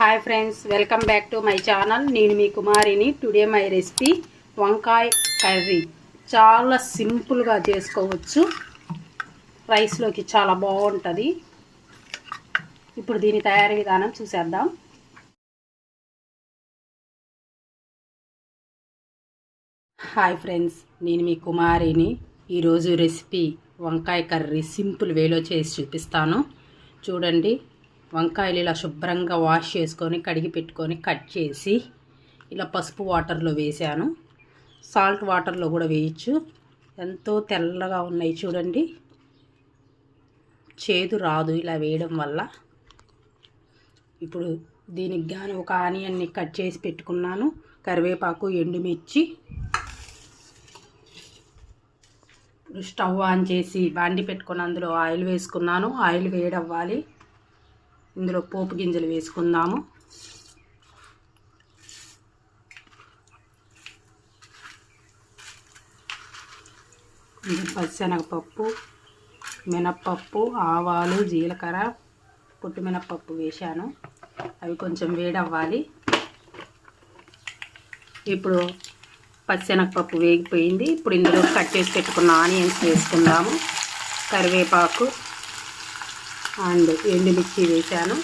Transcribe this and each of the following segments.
Hi friends welcome back to my channel నేను మీ కుమారిని టుడే మై రెసిపీ వంకాయ కర్రీ. చాలా సింపుల్గా చేసుకోవచ్చు. రైస్లోకి చాలా బాగుంటుంది. ఇప్పుడు దీని తయారీ విధానం చూసేద్దాం. హాయ్ ఫ్రెండ్స్ నేను మీ కుమారిని. ఈరోజు రెసిపీ వంకాయ కర్రీ సింపుల్ వేలో చేసి చూపిస్తాను. చూడండి. వంకాయలు ఇలా శుభ్రంగా వాష్ చేసుకొని కడిగి పెట్టుకొని కట్ చేసి ఇలా పసుపు వాటర్లో వేసాను. సాల్ట్ వాటర్లో కూడా వేయచ్చు. ఎంతో తెల్లగా ఉన్నాయి చూడండి. చేదు రాదు ఇలా వేయడం వల్ల. ఇప్పుడు దీనికి కానీ ఒక ఆనియన్ని కట్ చేసి పెట్టుకున్నాను. కరివేపాకు ఎండుమిర్చి. స్టవ్ ఆన్ చేసి బాండి పెట్టుకొని అందులో ఆయిల్ వేసుకున్నాను. ఆయిల్ వేడవ్వాలి. ఇందులో పోపు గింజలు వేసుకుందాము. పచ్చనగపప్పు మినప్పప్పు ఆవాలు జీలకర్ర పుట్టు మినప్పప్పు వేశాను. అవి కొంచెం వేడవ్వాలి. ఇప్పుడు పచ్చనగపప్పు వేగిపోయింది. ఇప్పుడు ఇందులో కట్ చేసి పెట్టుకున్న ఆనియన్స్ వేసుకుందాము. కరివేపాకు అండ్ ఎండుమిర్చి వేశాను.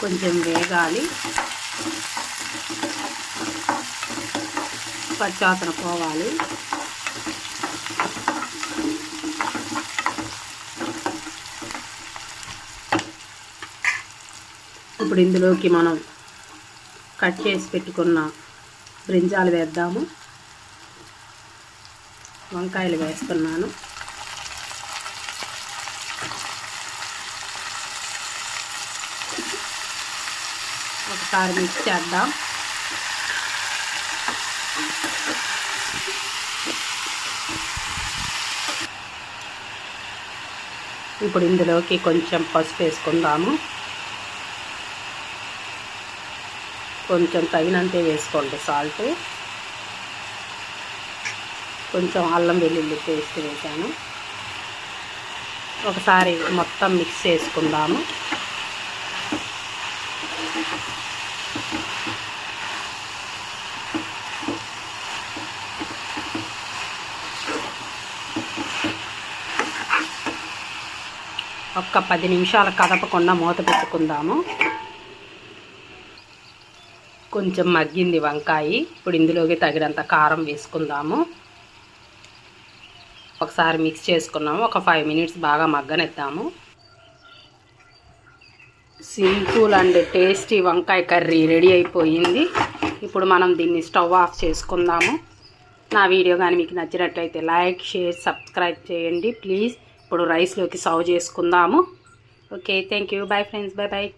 కొంచెం వేగాలి. పచ్చాతన పోవాలి. ఇప్పుడు ఇందులోకి మనం కట్ చేసి పెట్టుకున్న బ్రింజాలు వేద్దాము. వంకాయలు వేస్తున్నాను. ఒకసారి మిక్స్ చేద్దాం. ఇప్పుడు ఇందులోకి కొంచెం పసుపు వేసుకుందాము. కొంచెం తగినంతే వేసుకోండి సాల్ట్. కొంచెం అల్లం వెల్లుల్లి పేస్ట్ వేసాను. ఒకసారి మొత్తం మిక్స్ చేసుకుందాము. ఒక్క పది నిమిషాలు కదపకుండా మూత పెట్టుకుందాము. కొంచెం మగ్గింది వంకాయ. ఇప్పుడు ఇందులోకి తగినంత కారం వేసుకుందాము. ఒకసారి మిక్స్ చేసుకున్నాము. ఒక ఫైవ్ మినిట్స్ బాగా మగ్గనిద్దాము. సింపుల్ అండ్ టేస్టీ వంకాయ కర్రీ రెడీ అయిపోయింది. ఇప్పుడు మనం దీన్ని స్టవ్ ఆఫ్ చేసుకుందాము. నా వీడియో కానీ మీకు నచ్చినట్లయితే లైక్ షేర్ సబ్స్క్రైబ్ చేయండి. ప్లీజ్ ఇప్పుడు రైస్లోకి సర్వ్ చేసుకుందాము. Okay thank you bye friends bye bye